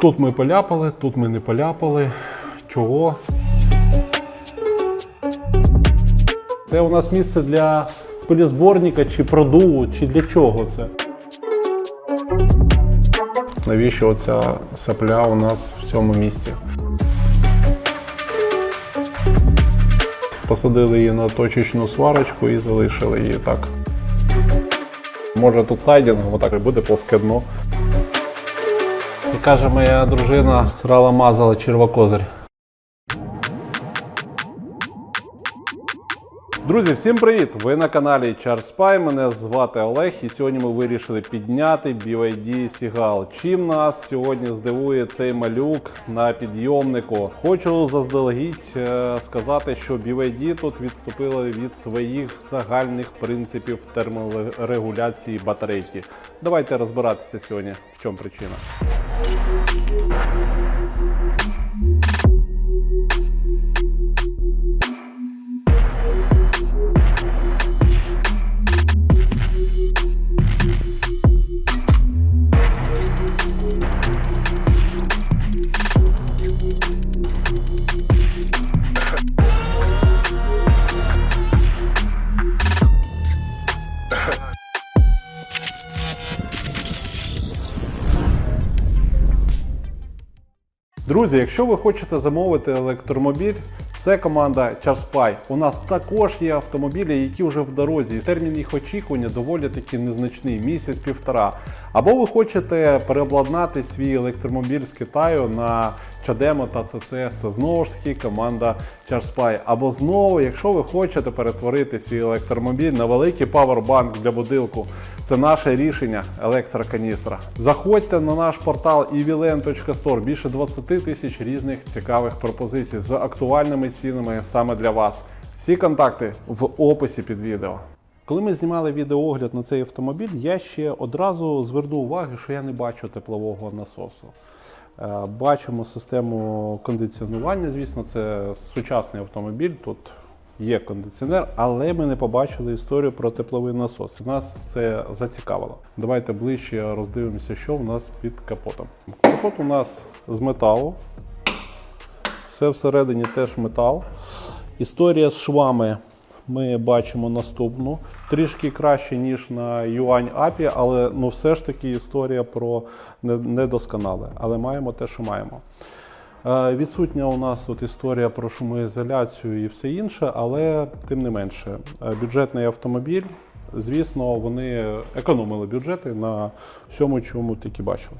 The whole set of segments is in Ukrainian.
Тут ми поляпали, тут ми не поляпали. Чого? Це у нас місце для пилізборника чи продуву, чи для чого це? Навіщо оця сапля у нас в цьому місці? Посадили її на точечну сварочку і залишили її так. Може тут сайдинг, отак і буде плоске дно. Каже моя дружина, срала мазала червокозирь. Друзі, всім привіт! Ви на каналі CharSpy, Мене звати Олег, і сьогодні ми вирішили підняти BYD Сігал. Чим нас сьогодні здивує цей малюк на підйомнику? Хочу заздалегідь е, сказати, що BYD тут відступили від своїх загальних принципів терморегуляції батарейки. Давайте розбиратися сьогодні, в чому причина. Друзі, якщо ви хочете замовити електромобіль, це команда CharSpy. У нас також є автомобілі, які вже в дорозі. Термін їх очікування доволі таки незначний місяць-півтора. Або ви хочете переобладнати свій електромобіль з Китаю на Чадемо та CCS, це знову ж таки команда CharSpy. Або знову, якщо ви хочете перетворити свій електромобіль на великий павербанк для будинку, це наше рішення електроканістра. Заходьте на наш портал evilen.store. Більше 20 тисяч різних цікавих пропозицій з актуальними цінами саме для вас. Всі контакти в описі під відео. Коли ми знімали відеоогляд на цей автомобіль, я ще одразу звернув увагу, що я не бачу теплового насосу. Е, Бачимо систему кондиціонування. Звісно, це сучасний автомобіль. Тут є кондиціонер, але ми не побачили історію про тепловий насос. Нас це зацікавило. Давайте ближче роздивимося, що в нас під капотом. Капот у нас з металу. Все всередині теж метал. Історія з швами ми бачимо наступну. Трішки краще, ніж на Юань API, але ну, все ж таки історія про недосконале. Але маємо те, що маємо. Е, Відсутня у нас тут історія про шумоізоляцію і все інше, але тим не менше, е, бюджетний автомобіль, звісно, вони економили бюджети на всьому, чому тільки бачили.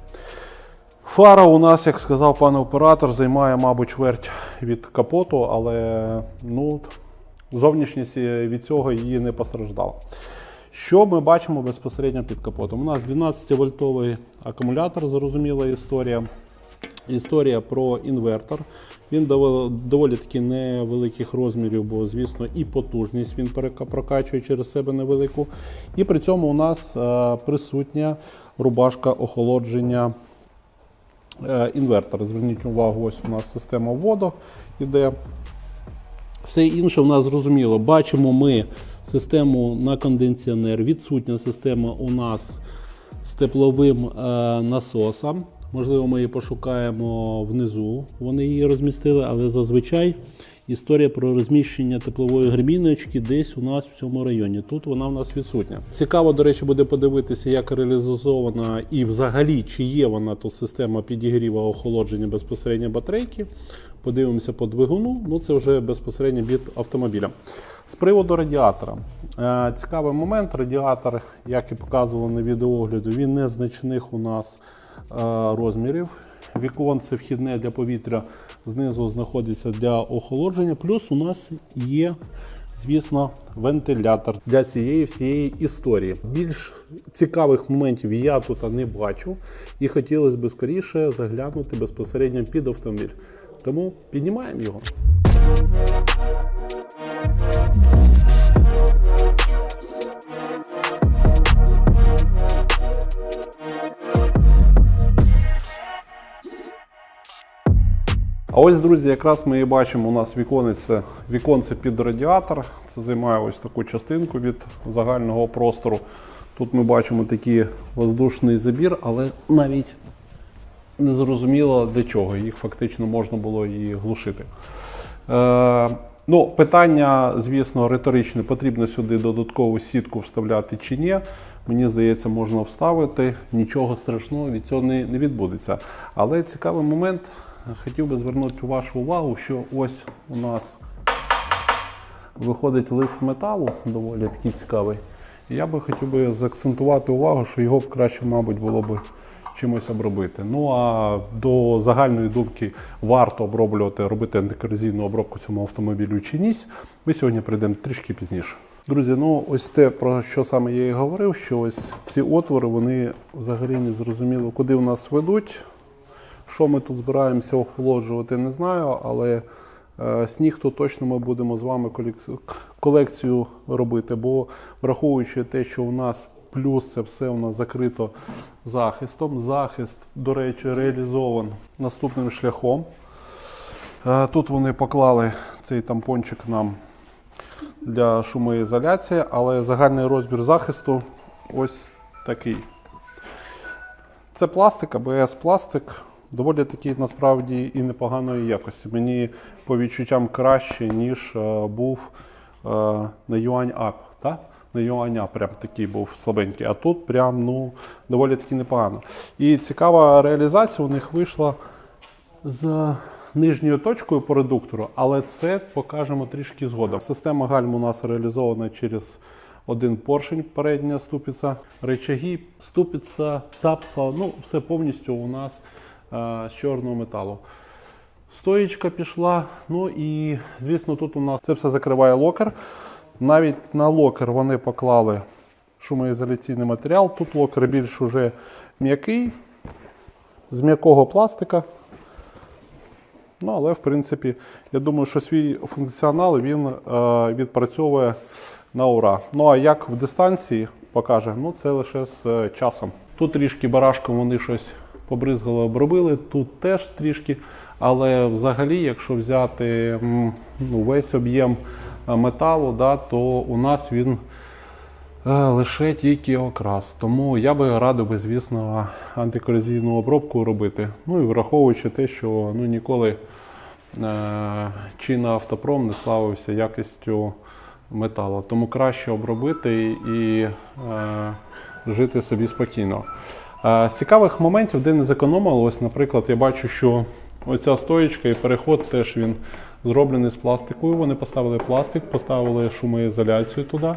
Фара у нас, як сказав пан оператор, займає, мабуть, чверть від капоту, але ну, зовнішність від цього її не постраждала. Що ми бачимо безпосередньо під капотом? У нас 12-вольтовий акумулятор, зрозуміла історія. Історія про інвертор. Він доволі, доволі таки невеликих розмірів, бо, звісно, і потужність він прокачує через себе невелику. І при цьому у нас е, присутня рубашка охолодження е, інвертора. Зверніть увагу, ось у нас система вводу іде. Все інше в нас зрозуміло. Бачимо ми систему на кондиціонер. Відсутня система у нас з тепловим е, насосом. Можливо, ми її пошукаємо внизу. Вони її розмістили, але зазвичай історія про розміщення теплової гребіночки десь у нас в цьому районі. Тут вона у нас відсутня. Цікаво, до речі, буде подивитися, як реалізована і взагалі чи є вона тут система підігріву охолодження безпосередньо батарейки. Подивимося по двигуну, ну це вже безпосередньо від автомобіля. З приводу радіатора. Е, Цікавий момент. Радіатор, як і показували на відеогляду, він незначних у нас е, розмірів. Віконце вхідне для повітря знизу знаходиться для охолодження. Плюс у нас є, звісно, вентилятор для цієї всієї історії. Більш цікавих моментів я тут не бачу, і хотілося б скоріше заглянути безпосередньо під автомобіль. Тому піднімаємо його. А ось, друзі, якраз ми і бачимо, у нас віконце, віконце під радіатор. Це займає ось таку частинку від загального простору. Тут ми бачимо такий воздушний забір, але навіть не зрозуміло для чого. Їх фактично можна було і глушити. Е, ну, питання, звісно, риторичне, потрібно сюди додаткову сітку вставляти чи ні. Мені здається, можна вставити. Нічого страшного від цього не, не відбудеться. Але цікавий момент, хотів би звернути вашу увагу, що ось у нас виходить лист металу, доволі такий цікавий. І я би хотів би заакцентувати увагу, що його б краще, мабуть, було б чимось обробити. Ну а до загальної думки, варто оброблювати, робити антикорозійну обробку цьому автомобілю чи ні, ми сьогодні прийдемо трішки пізніше. Друзі, ну ось те, про що саме я і говорив, що ось ці отвори, вони взагалі не зрозуміло, куди в нас ведуть. Що ми тут збираємося охолоджувати, не знаю, але е, сніг то точно ми будемо з вами колекцію робити, бо враховуючи те, що у нас плюс це все у нас закрито захистом. Захист, до речі, реалізован наступним шляхом. Е, Тут вони поклали цей тампончик нам для шумоізоляції, але загальний розмір захисту ось такий. Це пластик, АБС пластик. Доволі таки насправді і непоганої якості. Мені по відчуттям краще, ніж е, був е, на Юань Ап. На Юань Ап прям такий був слабенький. А тут прям ну, доволі таки непогано. І цікава реалізація у них вийшла з нижньою точкою по редуктору, але це покажемо трішки згодом. Система гальм у нас реалізована через один поршень, передня ступиця, речаги, ступиця, цапфа, ну все повністю у нас з чорного металу. Стоїчка пішла. Ну і звісно, тут у нас це все закриває локер. Навіть на локер вони поклали шумоізоляційний матеріал. Тут локер більш уже м'який, з м'якого пластика. Ну, але в принципі, я думаю, що свій функціонал він е, відпрацьовує на ура. Ну а як в дистанції покаже, ну це лише з е, часом. Тут трішки барашком вони щось побризгали, обробили, тут теж трішки. Але взагалі, якщо взяти ну, весь об'єм е, металу, да, то у нас він Е, Лише тільки окрас. Тому я би радив звісно, антикорозійну обробку робити. Ну і враховуючи те, що ну, ніколи е, Чина Автопром не славився якістю металу. Тому краще обробити і е, жити собі спокійно. З цікавих моментів, де не зекономили, ось, наприклад, я бачу, що оця стоїчка і переход теж він зроблений з пластикою. Вони поставили пластик, поставили шумоізоляцію туди.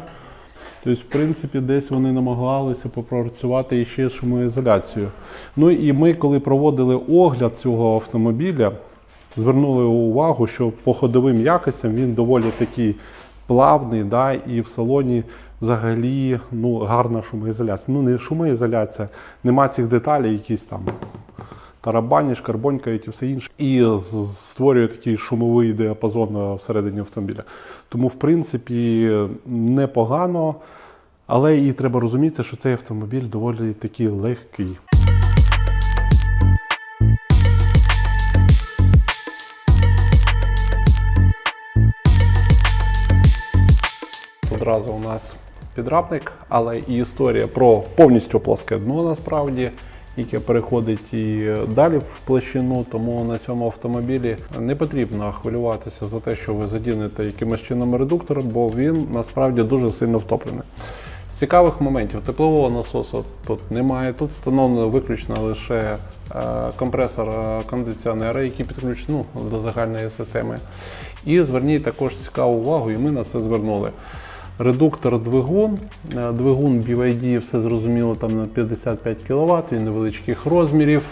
Тобто, в принципі, десь вони намагалися попрацювати іще з шумоізоляцією. Ну і ми, коли проводили огляд цього автомобіля, звернули увагу, що по ходовим якостям він доволі такий плавний, да, і в салоні взагалі ну, гарна шумоізоляція. Ну, не шумоізоляція, нема цих деталей, якісь там тарабані, карбонькають і все інше. І створює такий шумовий діапазон е, всередині автомобіля. Тому, в принципі, непогано, але і треба розуміти, що цей автомобіль доволі такий легкий. Одразу у нас підрапник, але і історія про повністю пласке дно насправді, яке переходить і далі в площину. Тому на цьому автомобілі не потрібно хвилюватися за те, що ви задінете якимось чином редуктор, бо він насправді дуже сильно втоплений. З цікавих моментів теплового насосу тут немає. Тут встановлено виключно лише е, компресор е, кондиціонера, який підключений ну, до загальної системи. І зверніть також цікаву увагу, і ми на це звернули. Редуктор двигун. Е, Двигун BYD, все зрозуміло, там на 55 кВт, він невеличких розмірів.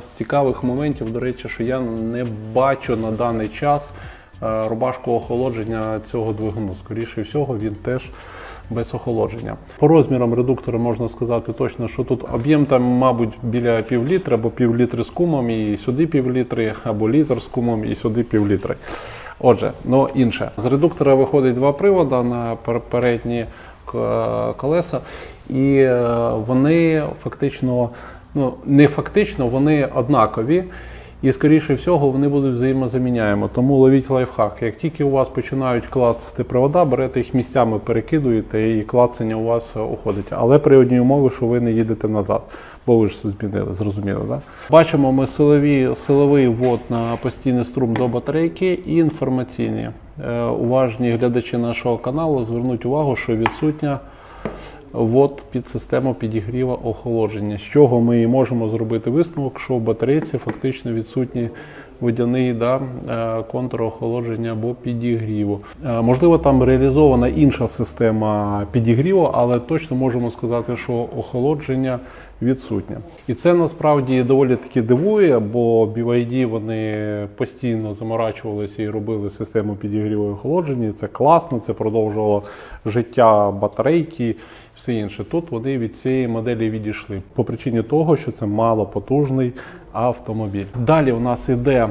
З цікавих моментів, до речі, що я не бачу на даний час е, рубашку охолодження цього двигуну. Скоріше всього, він теж без охолодження. По розмірам редуктора можна сказати точно, що тут об'єм там, мабуть, біля пів літра або пів літри з кумом, і сюди пів літри, або літр з кумом, і сюди пів літри. Отже, ну інше. З редуктора виходить два привода на пер- передні колеса, і е, вони фактично, ну не фактично, вони однакові. І скоріше всього вони будуть взаємозаміняємо. Тому ловіть лайфхак. Як тільки у вас починають клацати провода, берете їх місцями, перекидуєте і клацання у вас е, уходить. Але при одній умові, що ви не їдете назад, бо ви ж змінили, зрозуміло. Да? Бачимо ми силові, силовий ввод на постійний струм до батарейки і інформаційні. Е, уважні глядачі нашого каналу звернуть увагу, що відсутня ввод під систему підігріва охолодження. З чого ми і можемо зробити висновок, що в батарейці фактично відсутній водяний да, е, контур охолодження або підігріву. Е, Можливо, там реалізована інша система підігріву, але точно можемо сказати, що охолодження відсутнє. І це насправді доволі таки дивує, бо BYD вони постійно заморачувалися і робили систему підігріву і охолодження. Це класно, це продовжувало життя батарейки все інше. Тут вони від цієї моделі відійшли по причині того, що це малопотужний автомобіль. Далі у нас іде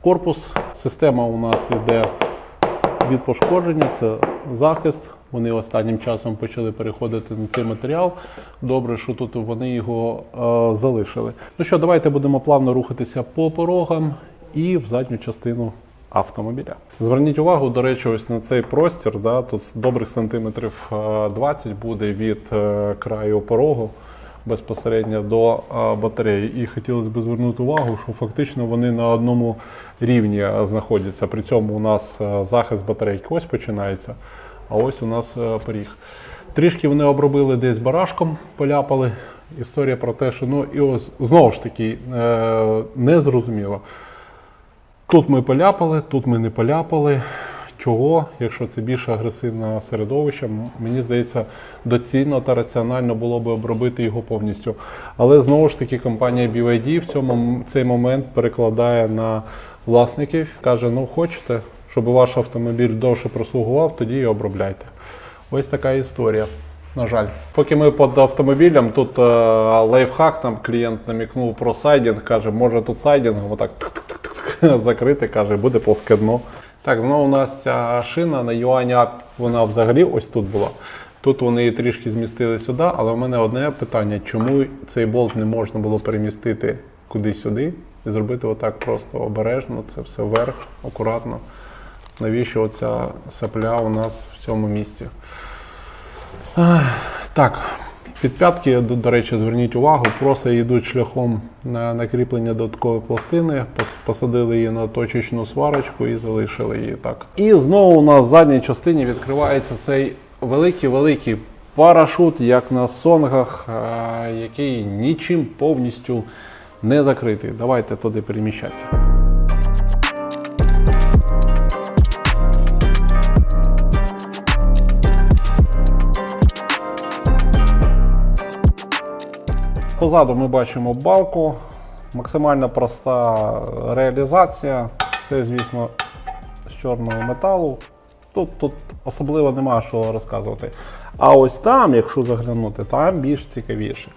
корпус, система у нас іде від пошкодження, це захист. Вони останнім часом почали переходити на цей матеріал. Добре, що тут вони його е, залишили. Ну що, давайте будемо плавно рухатися по порогам і в задню частину автомобіля. Зверніть увагу, до речі, ось на цей простір. Да, тут добрих сантиметрів е, 20 буде від е, краю порогу безпосередньо до батареї. І хотілося б звернути увагу, що фактично вони на одному рівні знаходяться. При цьому у нас захист батарейки ось починається, а ось у нас поріг. Трішки вони обробили десь барашком, поляпали. Історія про те, що ну і ось знову ж таки е, незрозуміло. Тут ми поляпали, тут ми не поляпали. Чого, якщо це більш агресивне середовище, мені здається, доцільно та раціонально було би обробити його повністю. Але знову ж таки, компанія BYD в цьому цей момент перекладає на власників, каже: ну хочете, щоб ваш автомобіль довше прослугував, тоді і обробляйте. Ось така історія. На жаль, поки ми під автомобілем, тут е, лайфхак, там клієнт намікнув про сайдінг, каже, може тут сайдінг, отак закрити, каже, буде плоске дно. Так, знову у нас ця шина на юані Ап, вона взагалі ось тут була. Тут вони її трішки змістили сюди, але в мене одне питання: чому цей болт не можна було перемістити кудись сюди і зробити отак просто обережно, це все вверх, акуратно. Навіщо оця сапля у нас в цьому місці? Так, підп'ятки, до, до речі, зверніть увагу, просто йдуть шляхом на накріплення додаткової пластини, посадили її на точечну сварочку і залишили її так. І знову у нас в задній частині відкривається цей великий-великий парашут, як на сонгах, е, який нічим повністю не закритий. Давайте туди переміщатися. Позаду ми бачимо балку, максимально проста реалізація. Все, звісно, з чорного металу. Тут, тут особливо нема що розказувати. А ось там, якщо заглянути, там більш цікавіше.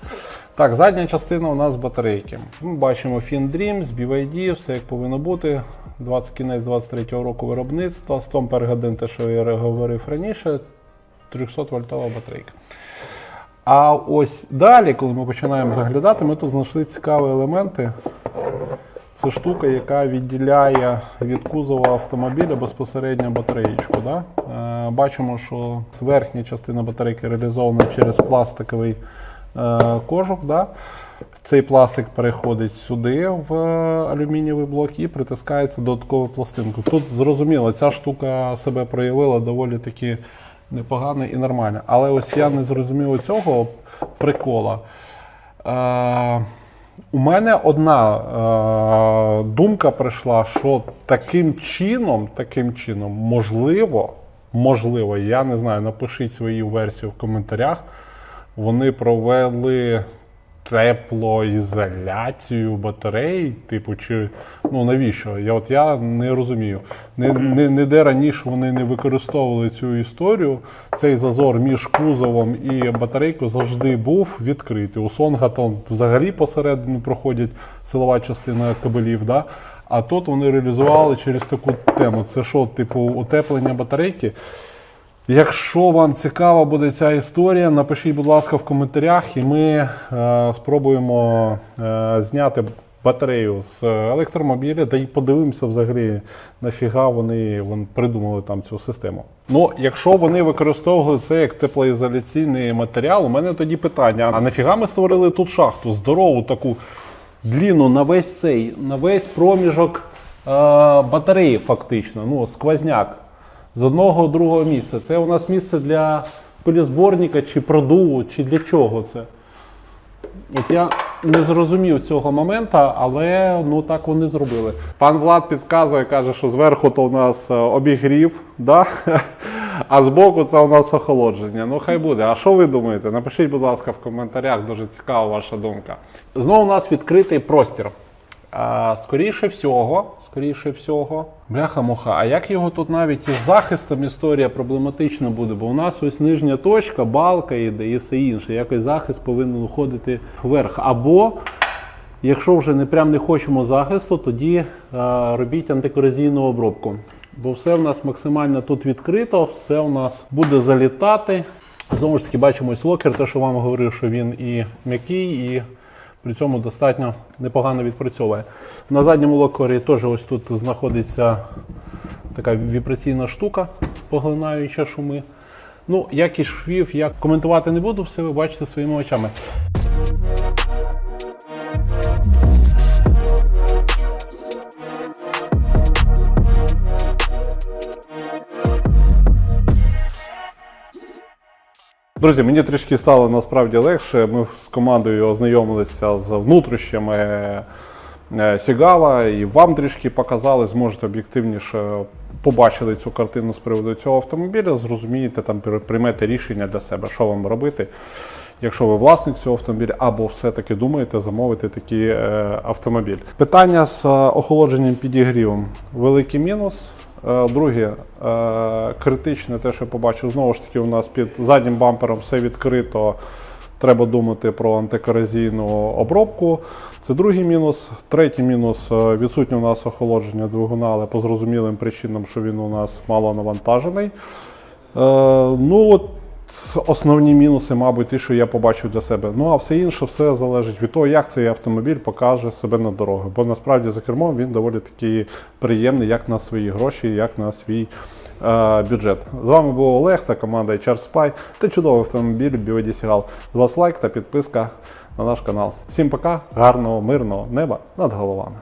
Так, задня частина у нас батарейки. Ми бачимо FinDreams, BYD, все як повинно бути. 20 кінець 23-го року виробництва, 100 ампер годин, те, що я говорив раніше, 300 вольтова батарейка. А ось далі, коли ми починаємо заглядати, ми тут знайшли цікаві елементи. Це штука, яка відділяє від кузова автомобіля безпосередньо батареєчку. Да? Е, бачимо, що верхня частина батарейки реалізована через пластиковий е, кожух. Да? Цей пластик переходить сюди в алюмінієвий блок і притискається додатковою пластинкою. Тут зрозуміло, ця штука себе проявила доволі таки непогано і нормально. Але ось я не зрозумів цього прикола. Е, у мене одна е, думка прийшла, що таким чином, таким чином, можливо, можливо, я не знаю, напишіть свою версію в коментарях. Вони провели теплоізоляцію батарей, типу, чи ну навіщо? Я от я не розумію. Не, не, ніде раніше вони не використовували цю історію. Цей зазор між кузовом і батарейкою завжди був відкритий. У Сонга там взагалі посередині проходять силова частина кабелів. Да? А тут вони реалізували через таку тему. Це що, типу, утеплення батарейки? Якщо вам цікава буде ця історія, напишіть, будь ласка, в коментарях, і ми е, спробуємо е, зняти батарею з електромобіля, та й подивимося взагалі, нафіга вони, вони придумали там цю систему. Ну, якщо вони використовували це як теплоізоляційний матеріал, у мене тоді питання: а нафіга ми створили тут шахту? Здорову таку дліну на весь цей, на весь проміжок е, батареї, фактично, ну, сквозняк з одного другого місця. Це у нас місце для пилізборника чи продуву, чи для чого це? От я не зрозумів цього моменту, але ну так вони зробили. Пан Влад підказує, каже, що зверху то у нас е, обігрів, да? а збоку це у нас охолодження. Ну хай буде. А що ви думаєте? Напишіть, будь ласка, в коментарях, дуже цікава ваша думка. Знову у нас відкритий простір. Скоріше всього, скоріше всього, бляха-муха, а як його тут навіть із захистом історія проблематична буде, бо у нас ось нижня точка, балка іде і все інше. Якось захист повинен уходити вверх. Або, якщо вже не прям не хочемо захисту, тоді а, робіть антикорозійну обробку. Бо все в нас максимально тут відкрито, все у нас буде залітати. Знову ж таки, бачимо ось локер, те, що вам говорив, що він і м'який, і при цьому достатньо непогано відпрацьовує. На задньому локорі теж ось тут знаходиться така вібраційна штука, поглинаюча шуми. Ну, якість швів я коментувати не буду, все ви бачите своїми очами. Друзі, мені трішки стало насправді легше. Ми з командою ознайомилися з внутрішнями е, Сігала і вам трішки показали, зможете об'єктивніше побачили цю картину з приводу цього автомобіля, зрозумієте, там приймете рішення для себе, що вам робити. Якщо ви власник цього автомобіля, або все-таки думаєте замовити такий е, автомобіль. Питання з е, охолодженням підігрівом великий мінус. Е, Друге, е, критичне те, що я побачив, знову ж таки, у нас під заднім бампером все відкрито. Треба думати про антикорозійну обробку. Це другий мінус. Третій мінус е, відсутнє у нас охолодження двигуна, але по зрозумілим причинам, що він у нас мало навантажений. Ну от Основні мінуси, мабуть, ті, що я побачив для себе. Ну а все інше, все залежить від того, як цей автомобіль покаже себе на дорогах. Бо насправді за кермом він доволі такий приємний, як на свої гроші, як на свій е, бюджет. З вами був Олег та команда HR Spy та чудовий автомобіль BYD Сігал. З вас лайк та підписка на наш канал. Всім пока, гарного, мирного неба над головами.